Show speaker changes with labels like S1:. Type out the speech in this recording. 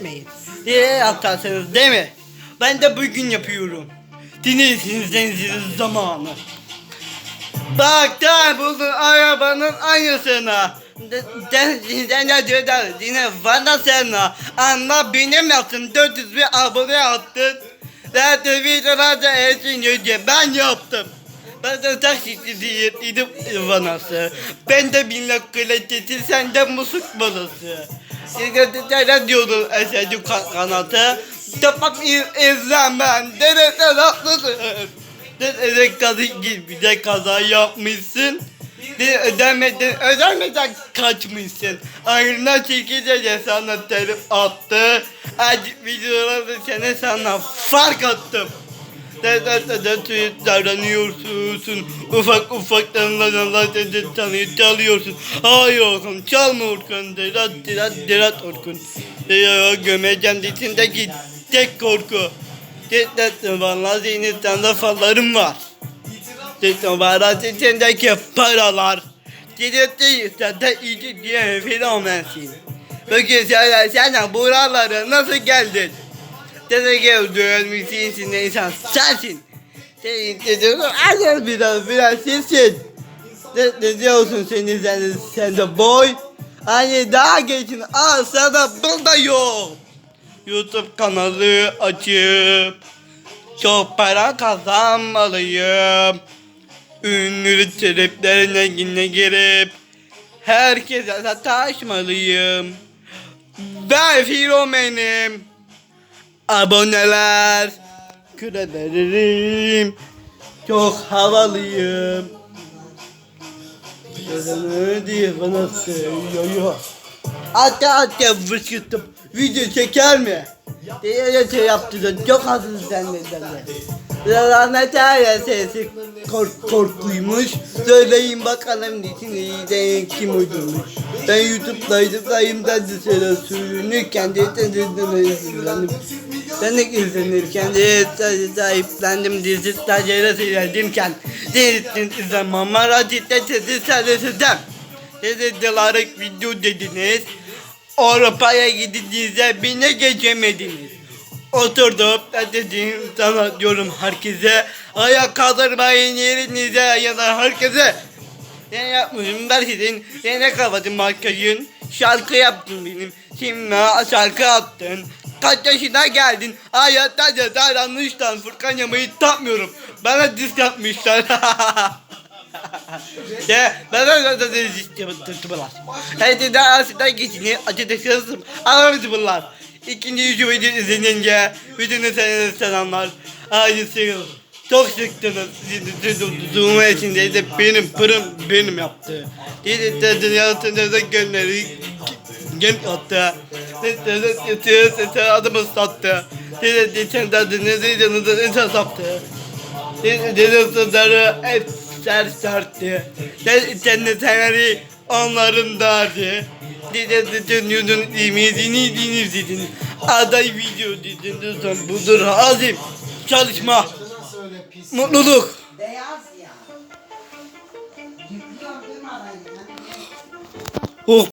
S1: etmeyin diye yaparsınız değil mi? Ben de bugün yapıyorum. Dinlersiniz deniziniz zamanı. Bak da buldum arabanın aynısını. Sen ne diyorsun? Yine bana sana. Ama benim yaptım 400 bir abone yaptın. Zaten videolarda için önce ben yaptım. Ben de taksitli diyetliydim vanası. Ben de binlak kalitesi sen de musluk balası. Sen diyordun eserci kanatı. Tamam izlemem. Nereden haklısın? Sen kadın gibi de kaza yapmışsın. De ödemeden, ödemeden kaçmışsın. Ayrına çekici de sana telif attı. Hadi videolarda sana sana fark attım. Davranıyorsun. Ufak ufak de tanıyı çalıyorsun. Hayır Orkun çalma Orkun. Derat derat derat Orkun. Gömeceğim içindeki tek korku. De de de valla senin sana fallarım var. Dedim bana içindeki paralar. Diletti sen de iyi diye fenomensin. Bugün sen, sen buralara nasıl geldin? Dede geldi müziğin insan sensin. Senin dedim az biraz biraz sensin. Ne, ne diyorsun senin sen, sen de boy? Hani daha geçin al sana burada yok. YouTube kanalı açıp çok para kazanmalıyım. Ünlü triplerine yine girip herkese sataşmalıyım. Ben Firomen'im. Aboneler kürelerim. Çok havalıyım. Gözümü diye bana söylüyor. Hatta hatta fışkırtıp video çeker mi? Diye şey yaptı çok hazır senden de. Her sesi kork korkuymuş. Söyleyin bakalım niçin iyi de kim uydurmuş. Ben YouTube'daydım dayımdan da söyle sürünürken de izlendim. Ben de izlenirken de sahiplendim dizi stajyere seyredimken. Dizisinin izlemama radyoda sizi seyredeceğim. Dediler video dediniz. Avrupa'ya gidince bine geçemediniz. Oturdum. Da dedim sana diyorum herkese. Ayak kaldırmayın yerinize ya da herkese. Ne yapmışım dersin ne kapattın makyajın? Şarkı yaptın benim şimdi şarkı attın. Kaç yaşına geldin? Hayatta da davranıştan Furkan Yamayı tapmıyorum. Bana disk yapmışlar. Ya bana da da disk yaptılar hadi de aslında geçini acı kızım. Anlamadı bunlar İkinci yüzü video izlenince videonun senin selamlar. Haydi seviyorum. Çok sıktınız. Zoom içinde de benim pırım benim yaptı. Dedi dedi yaratınca da gönleri gen attı. Dedi dedi dedi adımı sattı. Dedi dedi sen de ne dedi ne insan sattı. Dedi dedi sözleri hep ser sertti. Dedi sen de senleri onların derdi. Dedi dedi yudun imidini dinir dedin. Aday video dedin sen budur azim. Çalışma. Mutluluk. Oh